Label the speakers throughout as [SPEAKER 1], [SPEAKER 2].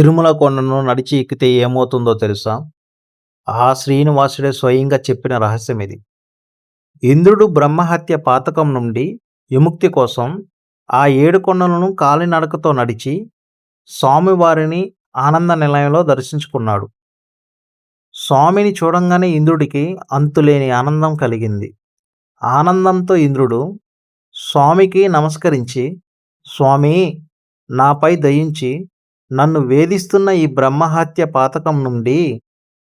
[SPEAKER 1] తిరుమల కొండను నడిచి ఎక్కితే ఏమవుతుందో తెలుసా? ఆ శ్రీనివాసుడే స్వయంగా చెప్పిన రహస్యం ఇది. ఇంద్రుడు బ్రహ్మహత్య పాతకం నుండి విముక్తి కోసం ఆ ఏడు కొండలను కాలినడకతో నడిచి స్వామివారిని ఆనంద నిలయంలో దర్శించుకున్నాడు. స్వామిని చూడంగానే ఇంద్రుడికి అంతులేని ఆనందం కలిగింది. ఆనందంతో ఇంద్రుడు స్వామికి నమస్కరించి స్వామి నాపై దయించి నన్ను వేధిస్తున్న ఈ బ్రహ్మహత్య పాతకం నుండి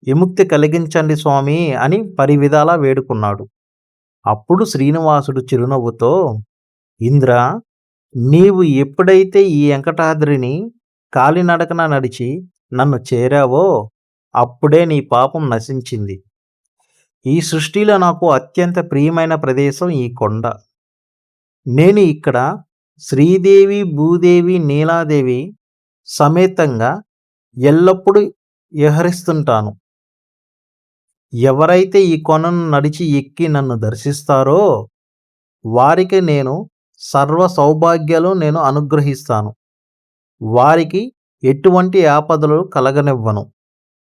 [SPEAKER 1] విముక్తి కలిగించండి స్వామి అని పరివిధాలా వేడుకున్నాడు. అప్పుడు శ్రీనివాసుడు చిరునవ్వుతో ఇంద్ర నీవు ఎప్పుడైతే ఈ వెంకటాద్రిని కాలినడకన నడిచి నన్ను చేరావో అప్పుడే నీ పాపం నశించింది. ఈ సృష్టిలో నాకు అత్యంత ప్రియమైన ప్రదేశం ఈ కొండ. నేను ఇక్కడ శ్రీదేవి భూదేవి నీలాదేవి సమేతంగా ఎల్లప్పుడూ విహరిస్తుంటాను ఎవరైతే ఈ కొనను నడిచి ఎక్కి నన్ను దర్శిస్తారో వారికి నేను సర్వ సౌభాగ్యాలు నేను అనుగ్రహిస్తాను. వారికి ఎటువంటి ఆపదలు కలగనివ్వను.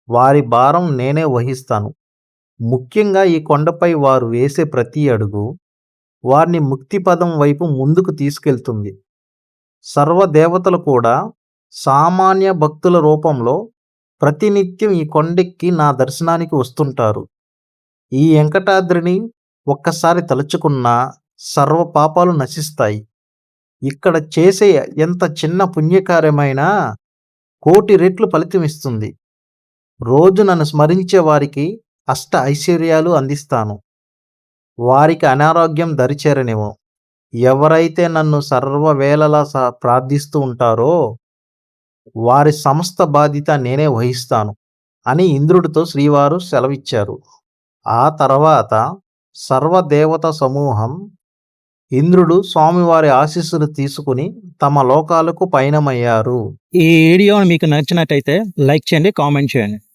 [SPEAKER 1] వారి భారం నేనే వహిస్తాను. ముఖ్యంగా ఈ కొండపై వారు వేసే ప్రతి అడుగు వారిని ముక్తిపదం వైపు ముందుకు తీసుకెళ్తుంది. సర్వదేవతలు కూడా సామాన్య భక్తుల రూపంలో ప్రతినిత్యం ఈ కొండెక్కి నా దర్శనానికి వస్తుంటారు. ఈ వెంకటాద్రిని ఒక్కసారి తలుచుకున్నా సర్వ పాపాలు నశిస్తాయి. ఇక్కడ చేసే ఎంత చిన్న పుణ్యకార్యమైనా కోటి రెట్లు ఫలితమిస్తుంది రోజు నన్ను స్మరించే వారికి అష్ట ఐశ్వర్యాలు అందిస్తాను. వారికి అనారోగ్యం దరిచేరనేమో ఎవరైతే నన్ను సర్వవేళలా స ప్రార్థిస్తూ ఉంటారో వారి సమస్త బాధ్యత నేనే వహిస్తాను అని ఇంద్రుడితో శ్రీవారు సెలవిచ్చారు. ఆ తర్వాత సర్వదేవత సమూహం ఇంద్రుడు స్వామివారి ఆశీస్సులు తీసుకుని తమ లోకాలకు పయనమయ్యారు.
[SPEAKER 2] ఈ వీడియో మీకు నచ్చినట్టయితే లైక్ చేయండి కామెంట్ చేయండి.